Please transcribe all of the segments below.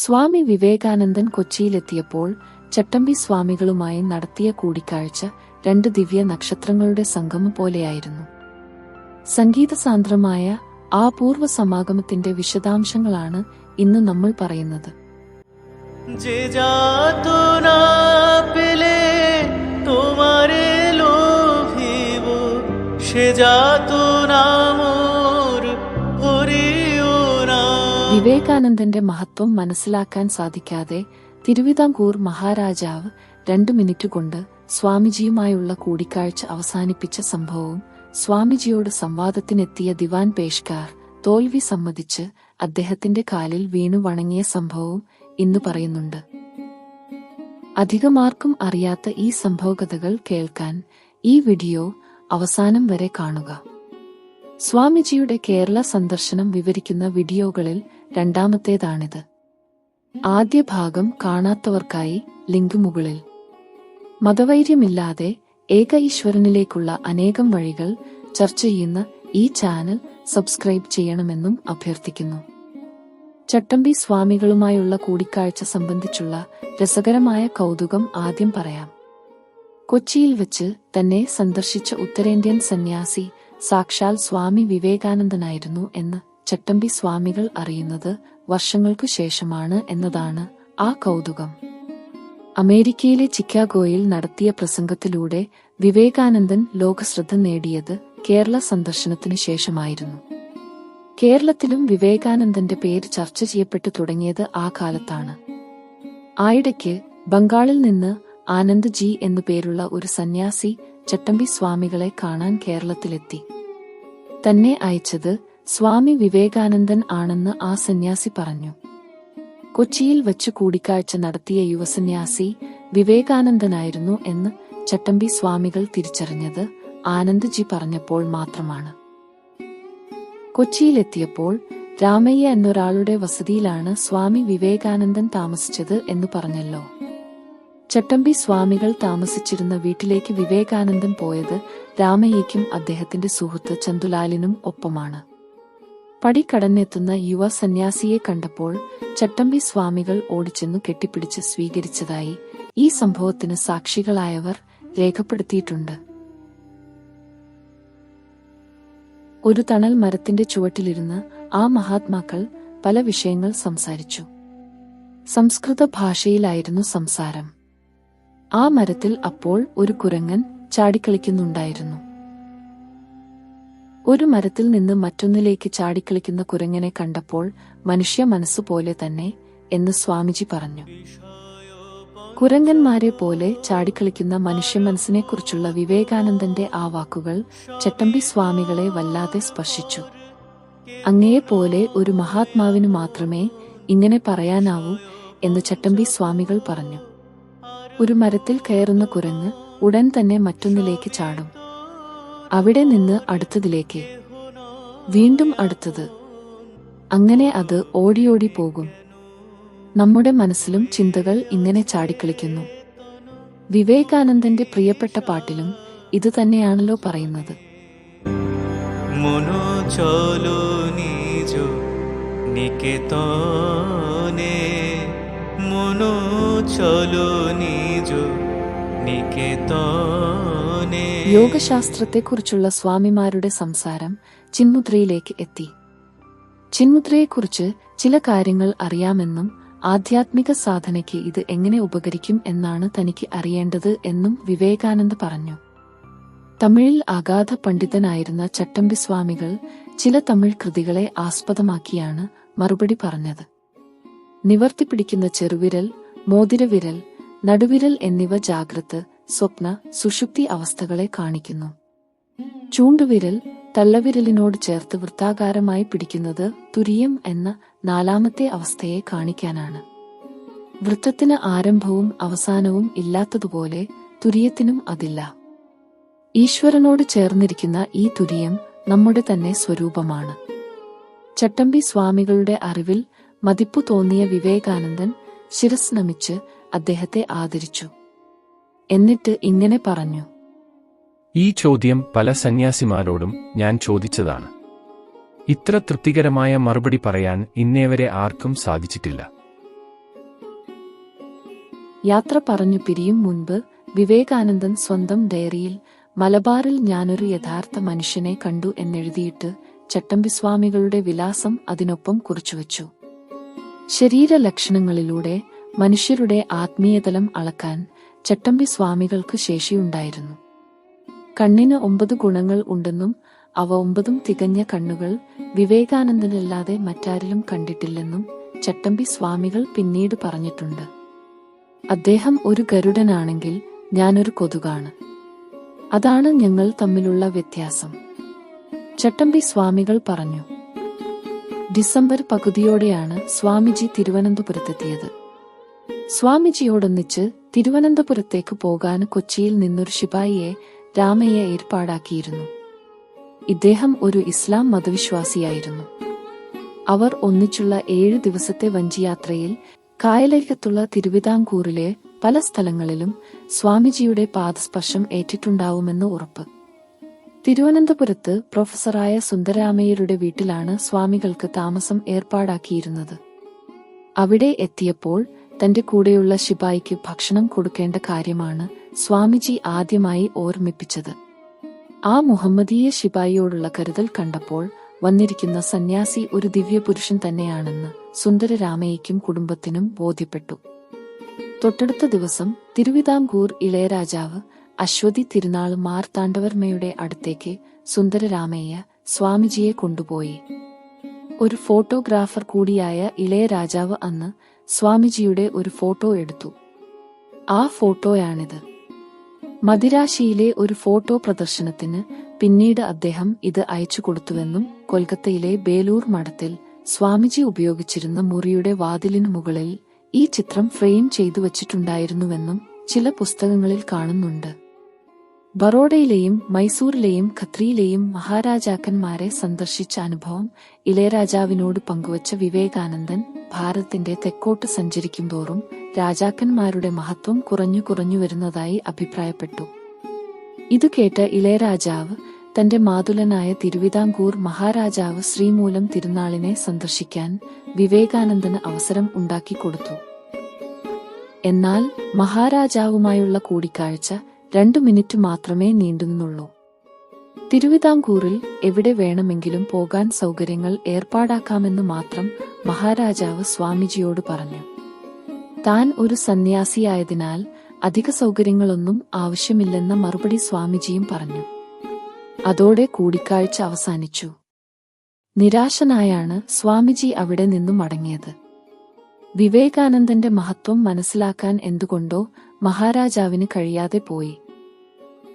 സ്വാമി വിവേകാനന്ദൻ കൊച്ചിയിലെത്തിയപ്പോൾ ചട്ടമ്പി സ്വാമികളുമായി നടത്തിയ കൂടിക്കാഴ്ച രണ്ട് ദിവ്യ നക്ഷത്രങ്ങളുടെ സംഗമം പോലെയായിരുന്നു സംഗീതസാന്ദ്രമായ ആ പൂർവ്വ സമാഗമത്തിന്റെ വിശദാംശങ്ങളാണ് ഇന്ന് നമ്മൾ പറയുന്നത് যে যাতনা পেলে വിവേകാനന്ദന്റെ മഹത്വം മനസ്സിലാക്കാൻ സാധിക്കാതെ തിരുവിതാംകൂർ മഹാരാജാവ് രണ്ടു മിനിറ്റ് കൊണ്ട് സ്വാമിജിയുമായുള്ള കൂടിക്കാഴ്ച അവസാനിപ്പിച്ച സംഭവവും സ്വാമിജിയോട് സംവാദത്തിനെത്തിയ ദിവാൻ പേഷ്കാർ തോൽവി സമ്മതിച്ച് അദ്ദേഹത്തിന്റെ കാലിൽ വീണു വണങ്ങിയ സംഭവവും ഇന്ന് പറയുന്നുണ്ട്. അധികമാർക്കും അറിയാത്ത ഈ സംഭവകഥകൾ കേൾക്കാൻ ഈ വീഡിയോ അവസാനം വരെ കാണുക. സ്വാമിജിയുടെ കേരള സന്ദർശനം വിവരിക്കുന്ന വീഡിയോകളിൽ രണ്ടാമത്തേതാണിത്. ആദ്യ ഭാഗം കാണാത്തവർക്കായി ലിങ്ക് മുകളിൽ. മതവൈര്യമില്ലാതെ ഏക ഈശ്വരനിലേക്കുള്ള അനേകം വഴികൾ ചർച്ച ചെയ്യുന്ന ഈ ചാനൽ സബ്സ്ക്രൈബ് ചെയ്യണമെന്നും അഭ്യർത്ഥിക്കുന്നു. ചട്ടമ്പി സ്വാമികളുമായുള്ള കൂടിക്കാഴ്ച സംബന്ധിച്ചുള്ള രസകരമായ കൗതുകം ആദ്യം പറയാം. കൊച്ചിയിൽ വെച്ച് തന്നെ സന്ദർശിച്ച ഉത്തരേന്ത്യൻ സന്യാസി സാക്ഷാൽ സ്വാമി വിവേകാനന്ദനായിരുന്നു എന്ന് ചട്ടമ്പി സ്വാമികൾ അറിയുന്നത് വർഷങ്ങൾക്കു ശേഷമാണ് എന്നതാണ് ആ കൗതുകം. അമേരിക്കയിലെ ചിക്കാഗോയിൽ നടത്തിയ പ്രസംഗത്തിലൂടെ വിവേകാനന്ദൻ ലോകശ്രദ്ധ നേടിയത് കേരള സന്ദർശനത്തിനു ശേഷമായിരുന്നു. കേരളത്തിലും വിവേകാനന്ദന്റെ പേര് ചർച്ച ചെയ്യപ്പെട്ടു തുടങ്ങിയത് ആ കാലത്താണ്. ആയിടയ്ക്ക് ബംഗാളിൽ നിന്ന് ആനന്ദ് ജി എന്നു പേരുള്ള ഒരു സന്യാസി ചട്ടമ്പി സ്വാമികളെ കാണാൻ കേരളത്തിലെത്തി. തന്നെ അയച്ചത് സ്വാമി വിവേകാനന്ദൻ ആണെന്ന് ആ സന്യാസി പറഞ്ഞു. കൊച്ചിയിൽ വച്ച് കൂടിക്കാഴ്ച നടത്തിയ യുവസന്യാസി വിവേകാനന്ദനായിരുന്നു എന്ന് ചട്ടമ്പി സ്വാമികൾ തിരിച്ചറിഞ്ഞത് ആനന്ദ്ജി പറഞ്ഞപ്പോൾ മാത്രമാണ്. കൊച്ചിയിലെത്തിയപ്പോൾ രാമയ്യ എന്നൊരാളുടെ വസതിയിലാണ് സ്വാമി വിവേകാനന്ദൻ താമസിച്ചത് എന്ന് പറഞ്ഞല്ലോ. ചട്ടമ്പി സ്വാമികൾ താമസിച്ചിരുന്ന വീട്ടിലേക്ക് വിവേകാനന്ദൻ പോയത് രാമയ്യയ്ക്കും അദ്ദേഹത്തിന്റെ സുഹൃത്ത് ചന്തുലാലിനും ഒപ്പമാണ്. പടി കടന്നെത്തുന്ന യുവ സന്യാസിയെ കണ്ടപ്പോൾ ചട്ടമ്പി സ്വാമികൾ ഓടിച്ചെന്നു കെട്ടിപ്പിടിച്ച് സ്വീകരിച്ചതായി ഈ സംഭവത്തിന് സാക്ഷികളായവർ രേഖപ്പെടുത്തിയിട്ടുണ്ട്. ഒരു തണൽ മരത്തിന്റെ ചുവട്ടിലിരുന്ന് ആ മഹാത്മാക്കൾ പല വിഷയങ്ങൾ സംസാരിച്ചു. സംസ്കൃത ഭാഷയിലായിരുന്നു സംസാരം. ആ മരത്തിൽ അപ്പോൾ ഒരു കുരങ്ങൻ ചാടിക്കളിക്കുന്നുണ്ടായിരുന്നു. ഒരു മരത്തിൽ നിന്ന് മറ്റൊന്നിലേക്ക് ചാടിക്കളിക്കുന്ന കുരങ്ങനെ കണ്ടപ്പോൾ മനുഷ്യ മനസ്സുപോലെ തന്നെ എന്ന് സ്വാമിജി പറഞ്ഞു. കുരങ്ങന്മാരെ പോലെ ചാടിക്കളിക്കുന്ന മനുഷ്യ മനസ്സിനെക്കുറിച്ചുള്ള വിവേകാനന്ദന്റെ ആ വാക്കുകൾ ചട്ടമ്പി സ്വാമികളെ വല്ലാതെ സ്പർശിച്ചു. അങ്ങയെപ്പോലെ ഒരു മഹാത്മാവിനു മാത്രമേ ഇങ്ങനെ പറയാനാവൂ എന്ന് ചട്ടമ്പി സ്വാമികൾ പറഞ്ഞു. ഒരു മരത്തിൽ കയറുന്ന കുരങ്ങ് ഉടൻ തന്നെ മറ്റൊന്നിലേക്ക് ചാടും അവിടെ നിന്ന് അടുത്തതിലേക്ക് വീണ്ടും അടുത്തത് അങ്ങനെ അത് ഓടിയോടി പോകും നമ്മുടെ മനസ്സിലും ചിന്തകൾ ഇങ്ങനെ ചാടിക്കളിക്കുന്നു വിവേകാനന്ദന്റെ പ്രിയപ്പെട്ട പാട്ടിലും ഇത് തന്നെയാണല്ലോ പറയുന്നത് মনো চলো নিজ নিকেতনে মনো চলো নিজ নিকেতনে യോഗശാസ്ത്രത്തെക്കുറിച്ചുള്ള സ്വാമിമാരുടെ സംസാരം ചിന്മുദ്രയിലേക്ക് എത്തി ചിന്മുദ്രയെക്കുറിച്ച് ചില കാര്യങ്ങൾ അറിയാമെന്നും ആധ്യാത്മിക സാധനയ്ക്ക് ഇത് എങ്ങനെ ഉപകരിക്കും എന്നാണ് തനിക്ക് അറിയേണ്ടത് എന്നും വിവേകാനന്ദ പറഞ്ഞു തമിഴിൽ അഗാധ പണ്ഡിതനായിരുന്ന ചട്ടമ്പി സ്വാമികൾ ചില തമിഴ് കൃതികളെ ആസ്പദമാക്കിയാണ് മറുപടി പറഞ്ഞത് നിവർത്തിപ്പിടിക്കുന്ന ചെറുവിരൽ മോതിരവിരൽ നടുവിരൽ എന്നിവ ജാഗ്രത് സ്വപ്ന സുഷുപ്തി അവസ്ഥകളെ കാണിക്കുന്നു. ചൂണ്ടുവിരൽ തള്ളവിരലിനോട് ചേർത്ത് വൃത്താകാരമായി പിടിക്കുന്നത് തുരിയം എന്ന നാലാമത്തെ അവസ്ഥയെ കാണിക്കാനാണ്. വൃത്തത്തിന് ആരംഭവും അവസാനവും ഇല്ലാത്തതുപോലെ തുര്യത്തിനും അതില്ല. ഈശ്വരനോട് ചേർന്നിരിക്കുന്ന ഈ തുരിയം നമ്മുടെ തന്നെ സ്വരൂപമാണ്. ചട്ടമ്പി സ്വാമികളുടെ അറിവിൽ മതിപ്പു തോന്നിയ വിവേകാനന്ദൻ ശിരസ് നമിച്ച് അദ്ദേഹത്തെ ആദരിച്ചു. എന്നിട്ട് ഇങ്ങനെ പറഞ്ഞു. ഈ ചോദ്യം പല സന്യാസിമാരോടും ഞാൻ ചോദിച്ചതാണ്. ഇത്ര തൃപ്തികരമായ മറുപടി പറയാൻ ഇന്നേവരെ ആർക്കും സാധിച്ചിട്ടില്ല. യാത്ര പറഞ്ഞു പിരിയും മുൻപ് വിവേകാനന്ദൻ സ്വന്തം ഡയറിയിൽ മലബാറിൽ ഞാനൊരു യഥാർത്ഥ മനുഷ്യനെ കണ്ടു എന്നെഴുതിയിട്ട് ചട്ടമ്പിസ്വാമികളുടെ വിലാസം അതിനൊപ്പം കുറിച്ചുവച്ചു. ശരീരലക്ഷണങ്ങളിലൂടെ മനുഷ്യരുടെ ആത്മീയതലം അളക്കാൻ ചട്ടമ്പി സ്വാമികൾക്ക് ശേഷിയുണ്ടായിരുന്നു. കണ്ണിന് ഒമ്പത് ഗുണങ്ങൾ ഉണ്ടെന്നും അവ ഒമ്പതും തികഞ്ഞ കണ്ണുകൾ വിവേകാനന്ദനല്ലാതെ മറ്റാരിലും കണ്ടിട്ടില്ലെന്നും ചട്ടമ്പി സ്വാമികൾ പിന്നീട് പറഞ്ഞിട്ടുണ്ട്. അദ്ദേഹം ഒരു ഗരുഡനാണെങ്കിൽ ഞാനൊരു കൊതുകാണ്. അതാണ് ഞങ്ങൾ തമ്മിലുള്ള വ്യത്യാസം. ചട്ടമ്പി സ്വാമികൾ പറഞ്ഞു ഡിസംബർ പകുതിയോടെയാണ് സ്വാമിജി തിരുവനന്തപുരത്തെത്തിയത്. സ്വാമിജിയോടൊന്നിച്ച് തിരുവനന്തപുരത്തേക്ക് പോകാൻ കൊച്ചിയിൽ നിന്നൊരു ശിപായിയെ രാമയ്യ ഏർപ്പാടാക്കിയിരുന്നു. ഇദ്ദേഹം ഒരു ഇസ്ലാം മതവിശ്വാസിയായിരുന്നു. അവർ ഒന്നിച്ചുള്ള ഏഴ് ദിവസത്തെ വഞ്ചിയാത്രയിൽ കായലരികത്തുള്ള തിരുവിതാംകൂറിലെ പല സ്ഥലങ്ങളിലും സ്വാമിജിയുടെ പാദസ്പർശം ഏറ്റിട്ടുണ്ടാവുമെന്ന് ഉറപ്പ്. തിരുവനന്തപുരത്ത് പ്രൊഫസറായ സുന്ദരാമയ്യരുടെ വീട്ടിലാണ് സ്വാമികൾക്ക് താമസം ഏർപ്പാടാക്കിയിരുന്നത്. അവിടെ എത്തിയപ്പോൾ തന്റെ കൂടെയുള്ള ശിപായിക്ക് ഭക്ഷണം കൊടുക്കേണ്ട കാര്യമാണ് സ്വാമിജി ആദ്യമായി ഓർമ്മിപ്പിച്ചത്. ആ മുഹമ്മദീയ ശിപായിയോടുള്ള കരുതൽ കണ്ടപ്പോൾ വന്നിരിക്കുന്ന സന്യാസി ഒരു ദിവ്യപുരുഷൻ തന്നെയാണെന്ന് സുന്ദരരാമയ്യയ്ക്കും കുടുംബത്തിനും ബോധ്യപ്പെട്ടു. തൊട്ടടുത്ത ദിവസം തിരുവിതാംകൂർ ഇളയരാജാവ് അശ്വതി തിരുനാൾ മാർത്താണ്ഡവർമ്മയുടെ അടുത്തേക്ക് സുന്ദരരാമയ്യ സ്വാമിജിയെ കൊണ്ടുപോയി. ഒരു ഫോട്ടോഗ്രാഫർ കൂടിയായ ഇളയരാജാവ് അന്ന് സ്വാമിജിയുടെ ഒരു ഫോട്ടോ എടുത്തു. ആ ഫോട്ടോയാണിത്. മദിരാശിയിലെ ഒരു ഫോട്ടോ പ്രദർശനത്തിന് പിന്നീട് അദ്ദേഹം ഇത് അയച്ചു കൊടുത്തുവെന്നും കൊൽക്കത്തയിലെ ബേലൂർ മഠത്തിൽ സ്വാമിജി ഉപയോഗിച്ചിരുന്ന മുറിയുടെ വാതിലിനു മുകളിൽ ഈ ചിത്രം ഫ്രെയിം ചെയ്തു വച്ചിട്ടുണ്ടായിരുന്നുവെന്നും ചില പുസ്തകങ്ങളിൽ കാണുന്നുണ്ട്. ബറോഡയിലെയും മൈസൂരിലെയും ഖത്രിയിലെയും മഹാരാജാക്കന്മാരെ സന്ദർശിച്ച അനുഭവം ഇളയരാജാവിനോട് പങ്കുവച്ച വിവേകാനന്ദൻ ഭാരതത്തിന്റെ തെക്കോട്ട് സഞ്ചരിക്കുന്തോറും രാജാക്കന്മാരുടെ മഹത്വം കുറഞ്ഞു കുറഞ്ഞു വരുന്നതായി അഭിപ്രായപ്പെട്ടു. ഇത് കേട്ട ഇളയരാജാവ് തന്റെ മാതുലനായ തിരുവിതാംകൂർ മഹാരാജാവ് ശ്രീമൂലം തിരുനാളിനെ സന്ദർശിക്കാൻ വിവേകാനന്ദന് അവസരം ഉണ്ടാക്കിക്കൊടുത്തു എന്നാൽ മഹാരാജാവുമായുള്ള കൂടിക്കാഴ്ച രണ്ടു മിനിറ്റ് മാത്രമേ നീണ്ടുനിന്നുള്ളൂ. തിരുവിതാംകൂറിൽ എവിടെ വേണമെങ്കിലും പോകാൻ സൗകര്യങ്ങൾ ഏർപ്പാടാക്കാമെന്ന് മാത്രം മഹാരാജാവ് സ്വാമിജിയോട് പറഞ്ഞു. താൻ ഒരു സന്യാസിയായതിനാൽ അധിക സൗകര്യങ്ങളൊന്നും ആവശ്യമില്ലെന്ന മറുപടി സ്വാമിജിയും പറഞ്ഞു. അതോടെ കൂടിക്കാഴ്ച അവസാനിച്ചു. നിരാശനായാണ് സ്വാമിജി അവിടെ നിന്നും മടങ്ങിയത്. വിവേകാനന്ദന്റെ മഹത്വം മനസ്സിലാക്കാൻ എന്തുകൊണ്ടോ മഹാരാജാവിന് കഴിയാതെ പോയി.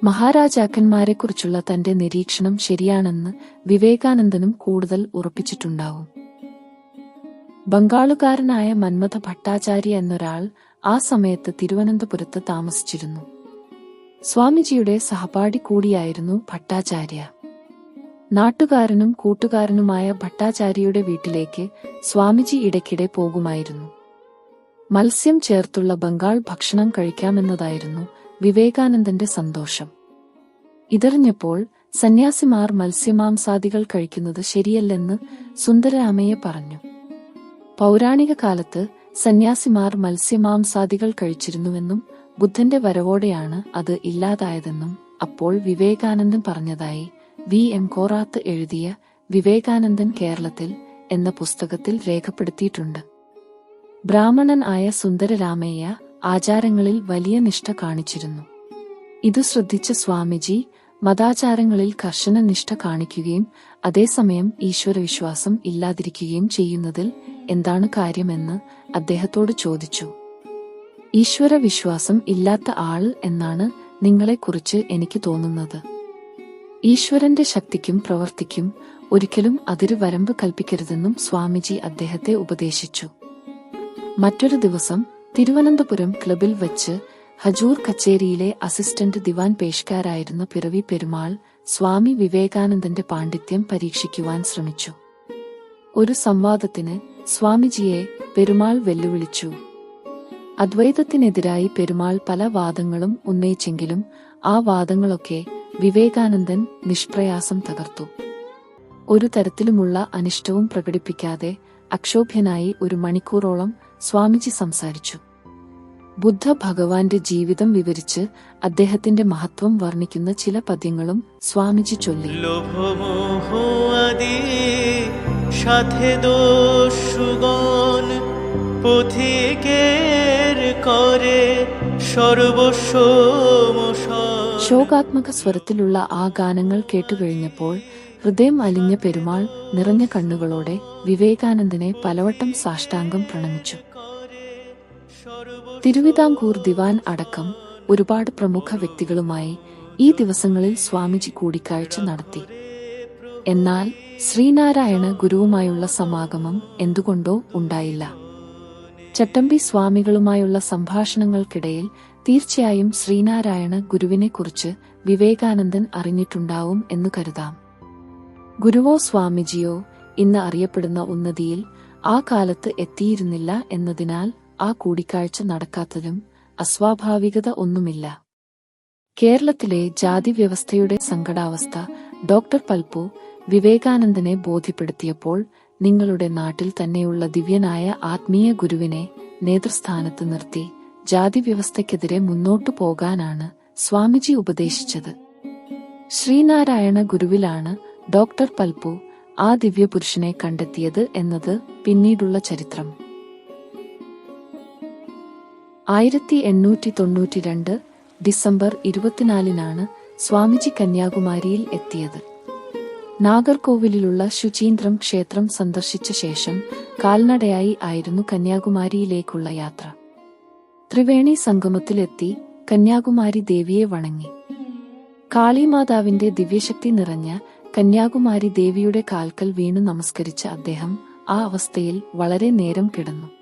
മഹാരാജാക്കന്മാരെക്കുറിച്ചുള്ള തന്റെ നിരീക്ഷണം ശരിയാണെന്ന് വിവേകാനന്ദനും കൂടുതൽ ഉറപ്പിച്ചിട്ടുണ്ടാവും. ബംഗാളുകാരനായ മന്മഥ ഭട്ടാചാര്യ എന്നൊരാൾ ആ സമയത്ത് തിരുവനന്തപുരത്ത് താമസിച്ചിരുന്നു. സ്വാമിജിയുടെ സഹപാഠി കൂടിയായിരുന്നു ഭട്ടാചാര്യ. നാട്ടുകാരനും കൂട്ടുകാരനുമായ ഭട്ടാചാര്യയുടെ വീട്ടിലേക്ക് സ്വാമിജി ഇടയ്ക്കിടെ പോകുമായിരുന്നു. മത്സ്യം ചേർത്തുള്ള ബംഗാൾ ഭക്ഷണം കഴിക്കാമെന്നതായിരുന്നു വിവേകാനന്ദന്റെ സന്തോഷം. ഇതറിഞ്ഞപ്പോൾ സന്യാസിമാർ മത്സ്യമാംസാദികൾ കഴിക്കുന്നത് ശരിയല്ലെന്ന് സുന്ദരരാമയ്യ പറഞ്ഞു. പൗരാണിക കാലത്ത് സന്യാസിമാർ മത്സ്യമാംസാദികൾ കഴിച്ചിരുന്നുവെന്നും ബുദ്ധന്റെ വരവോടെയാണ് അത് ഇല്ലാതായതെന്നും അപ്പോൾ വിവേകാനന്ദൻ പറഞ്ഞതായി വി എം കോറാത്ത് എഴുതിയ വിവേകാനന്ദൻ കേരളത്തിൽ എന്ന പുസ്തകത്തിൽ രേഖപ്പെടുത്തിയിട്ടുണ്ട്. ബ്രാഹ്മണൻ ആയ സുന്ദരരാമയ്യ ആചാരങ്ങളിൽ വലിയ നിഷ്ഠ കാണിച്ചിരുന്നു. ഇത് ശ്രദ്ധിച്ച സ്വാമിജി മതാചാരങ്ങളിൽ കർശന നിഷ്ഠ കാണിക്കുകയും അതേസമയം ഈശ്വരവിശ്വാസം ഇല്ലാതിരിക്കുകയും ചെയ്യുന്നതിൽ എന്താണ് കാര്യമെന്ന് അദ്ദേഹത്തോട് ചോദിച്ചു. ഈശ്വരവിശ്വാസം ഇല്ലാത്ത ആൾ എന്നാണ് നിങ്ങളെക്കുറിച്ച് എനിക്ക് തോന്നുന്നത്. ഈശ്വരന്റെ ശക്തിക്കും പ്രവർത്തിക്കും ഒരിക്കലും അതിര് വരമ്പ് കൽപ്പിക്കരുതെന്നും സ്വാമിജി അദ്ദേഹത്തെ ഉപദേശിച്ചു. മറ്റൊരു ദിവസം തിരുവനന്തപുരം ക്ലബിൽ വച്ച് ഹജൂർ കച്ചേരിയിലെ അസിസ്റ്റന്റ് ദിവാൻ പേഷ്കാരായിരുന്ന പിറവി പെരുമാൾ സ്വാമി വിവേകാനന്ദന്റെ പാണ്ഡിത്യം പരീക്ഷിക്കുവാൻ ശ്രമിച്ചു. ഒരു സംവാദത്തിന് സ്വാമിജിയെ പെരുമാൾ വെല്ലുവിളിച്ചു. അദ്വൈതത്തിനെതിരായി പെരുമാൾ പല വാദങ്ങളും ഉന്നയിച്ചെങ്കിലും ആ വാദങ്ങളൊക്കെ വിവേകാനന്ദൻ നിഷ്പ്രയാസം തകർത്തു. ഒരു തരത്തിലുമുള്ള അനിഷ്ടവും പ്രകടിപ്പിക്കാതെ അക്ഷോഭ്യനായി ഒരു മണിക്കൂറോളം സ്വാമിജി സംസാരിച്ചു. ബുദ്ധ ഭഗവാന്റെ ജീവിതം വിവരിച്ച് അദ്ദേഹത്തിന്റെ മഹത്വം വർണ്ണിക്കുന്ന ചില പദ്യങ്ങളും സ്വാമിജി ചൊല്ലി লোভমোহ আদি সাথে দস্যুগণ পথিকের করে সর্বস্ব মোশন। ശോകാത്മക സ്വരത്തിലുള്ള ആ ഗാനങ്ങൾ കേട്ടുകഴിഞ്ഞപ്പോൾ ഹൃദയം അലിഞ്ഞ പെരുമാൾ നിറഞ്ഞ കണ്ണുകളോടെ വിവേകാനന്ദനെ പലവട്ടം സാഷ്ടാംഗം പ്രണമിച്ചു തിരുവിതാംകൂർ ദിവാൻ അടക്കം ഒരുപാട് പ്രമുഖ വ്യക്തികളുമായി ഈ ദിവസങ്ങളിൽ സ്വാമിജി കൂടിക്കാഴ്ച നടത്തി. എന്നാൽ ശ്രീനാരായണ ഗുരുവുമായുള്ള സമാഗമം എന്തുകൊണ്ടോ ഉണ്ടായില്ല. ചട്ടമ്പി സ്വാമികളുമായുള്ള സംഭാഷണങ്ങൾക്കിടയിൽ തീർച്ചയായും ശ്രീനാരായണ ഗുരുവിനെക്കുറിച്ച് വിവേകാനന്ദൻ അറിഞ്ഞിട്ടുണ്ടാവും എന്ന് കരുതാം. ഗുരുവോ സ്വാമിജിയോ ഇന്ന് അറിയപ്പെടുന്ന ഉന്നതിയിൽ ആ കാലത്ത് എത്തിയിരുന്നില്ല എന്നതിനാൽ ആ കൂടിക്കാഴ്ച നടക്കാത്തതും അസ്വാഭാവികത ഒന്നുമില്ല. കേരളത്തിലെ ജാതി വ്യവസ്ഥയുടെ സങ്കടാവസ്ഥ ഡോക്ടർ പൽപു വിവേകാനന്ദനെ ബോധ്യപ്പെടുത്തിയപ്പോൾ നിങ്ങളുടെ നാട്ടിൽ തന്നെയുള്ള ദിവ്യനായ ആത്മീയ ഗുരുവിനെ നേതൃസ്ഥാനത്ത് നിർത്തി ജാതി വ്യവസ്ഥയ്ക്കെതിരെ മുന്നോട്ടു പോകാനാണ് സ്വാമിജി ഉപദേശിച്ചത്. ശ്രീനാരായണ ഗുരുവിലാണ് ഡോക്ടർ പൽപു ആ ദിവ്യപുരുഷനെ കണ്ടെത്തിയത് എന്നത് പിന്നീടുള്ള ചരിത്രം. ആയിരത്തി എണ്ണൂറ്റി തൊണ്ണൂറ്റി രണ്ട് ഡിസംബർ ഇരുപത്തിനാലിനാണ് സ്വാമിജി കന്യാകുമാരിയിൽ എത്തിയത്. നാഗർകോവിലുള്ള ശുചീന്ദ്രം ക്ഷേത്രം സന്ദർശിച്ച ശേഷം കാൽനടയായി ആയിരുന്നു കന്യാകുമാരിയിലേക്കുള്ള യാത്ര. ത്രിവേണി സംഗമത്തിലെത്തി കന്യാകുമാരി ദേവിയെ വണങ്ങി. കാളിമാതാവിന്റെ ദിവ്യശക്തി നിറഞ്ഞ കന്യാകുമാരി ദേവിയുടെ കാൽക്കൽ വീണു നമസ്കരിച്ച അദ്ദേഹം ആ അവസ്ഥയിൽ വളരെ നേരം കിടന്നു.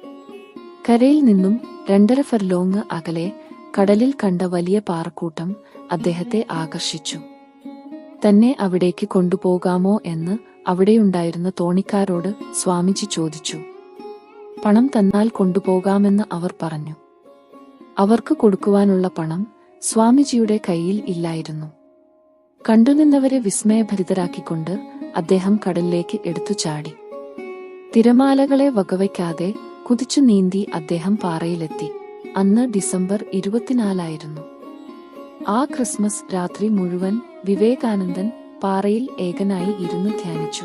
കരയിൽ നിന്നും രണ്ടര ഫർലോങ് അകലെ കടലിൽ കണ്ട വലിയ പാറക്കൂട്ടം അദ്ദേഹത്തെ ആകർഷിച്ചു. തന്നെ അവിടേക്ക് കൊണ്ടുപോകാമോ എന്ന് അവിടെയുണ്ടായിരുന്ന തോണിക്കാരോട് സ്വാമിജി ചോദിച്ചു. പണം തന്നാൽ കൊണ്ടുപോകാമെന്ന് അവർ പറഞ്ഞു. അവർക്ക് കൊടുക്കുവാനുള്ള പണം സ്വാമിജിയുടെ കയ്യിൽ ഇല്ലായിരുന്നു. കണ്ടുനിന്നവരെ വിസ്മയഭരിതരാക്കിക്കൊണ്ട് അദ്ദേഹം കടലിലേക്ക് എടുത്തു ചാടി തിരമാലകളെ വകവയ്ക്കാതെ കുതിച്ചു നീന്തി അദ്ദേഹം പാറയിലെത്തി. അന്ന് ഡിസംബർ ഇരുപത്തിനാലായിരുന്നു. ആ ക്രിസ്മസ് രാത്രി മുഴുവൻ വിവേകാനന്ദൻ പാറയിൽ ഏകനായി ഇരുന്ന് ധ്യാനിച്ചു.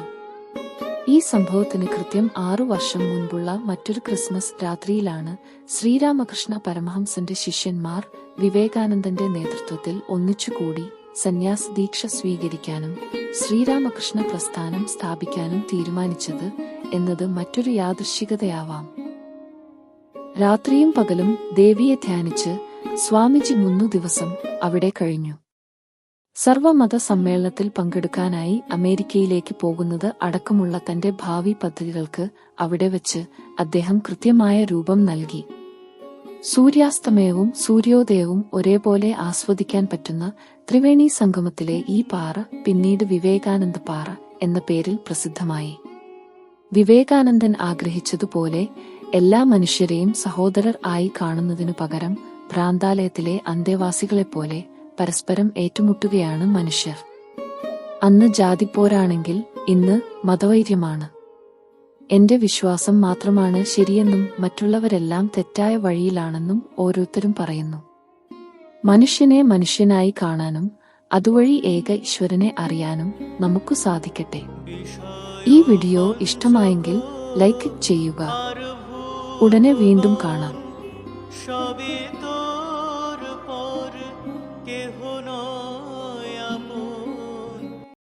ഈ സംഭവത്തിന് കൃത്യം ആറു വർഷം മുൻപുള്ള മറ്റൊരു ക്രിസ്മസ് രാത്രിയിലാണ് ശ്രീരാമകൃഷ്ണ പരമഹംസന്റെ ശിഷ്യന്മാർ വിവേകാനന്ദന്റെ നേതൃത്വത്തിൽ ഒന്നിച്ചുകൂടി സന്യാസ ദീക്ഷ സ്വീകരിക്കാനും ശ്രീരാമകൃഷ്ണ പ്രസ്ഥാനം സ്ഥാപിക്കാനും തീരുമാനിച്ചത് എന്നത് മറ്റൊരു യാദൃശ്ചികതയാവാം. രാത്രിയും പകലും ദേവിയെ ധ്യാനിച്ച് സ്വാമിജി മൂന്നു ദിവസം അവിടെ കഴിഞ്ഞു. സർവമത സമ്മേളനത്തിൽ പങ്കെടുക്കാനായി അമേരിക്കയിലേക്ക് പോകുന്നത് അടക്കമുള്ള തന്റെ ഭാവി പദ്ധതികൾക്ക് അവിടെ വെച്ച് അദ്ദേഹം കൃത്യമായ രൂപം നൽകി. സൂര്യാസ്തമയവും സൂര്യോദയവും ഒരേപോലെ ആസ്വദിക്കാൻ പറ്റുന്ന ത്രിവേണി സംഗമത്തിലെ ഈ പാറ പിന്നീട് വിവേകാനന്ദ പാറ എന്ന പേരിൽ പ്രസിദ്ധമായി. വിവേകാനന്ദൻ ആഗ്രഹിച്ചതുപോലെ എല്ലാ മനുഷ്യരെയും സഹോദരർ ആയി കാണുന്നതിനു പകരം ഭ്രാന്താലയത്തിലെ അന്തേവാസികളെപ്പോലെ പരസ്പരം ഏറ്റുമുട്ടുകയാണ് മനുഷ്യർ. അന്ന് ജാതിപ്പോരാണെങ്കിൽ ഇന്ന് മതവൈര്യമാണ്. എന്റെ വിശ്വാസം മാത്രമാണ് ശരിയെന്നും മറ്റുള്ളവരെല്ലാം തെറ്റായ വഴിയിലാണെന്നും ഓരോരുത്തരും പറയുന്നു. മനുഷ്യനെ മനുഷ്യനായി കാണാനും അതുവഴി ഏക ഈശ്വരനെ അറിയാനും നമുക്ക് സാധിക്കട്ടെ. ഈ വീഡിയോ ഇഷ്ടമായെങ്കിൽ ലൈക്ക് ചെയ്യുക. ഉടനെ വീണ്ടും കാണാം.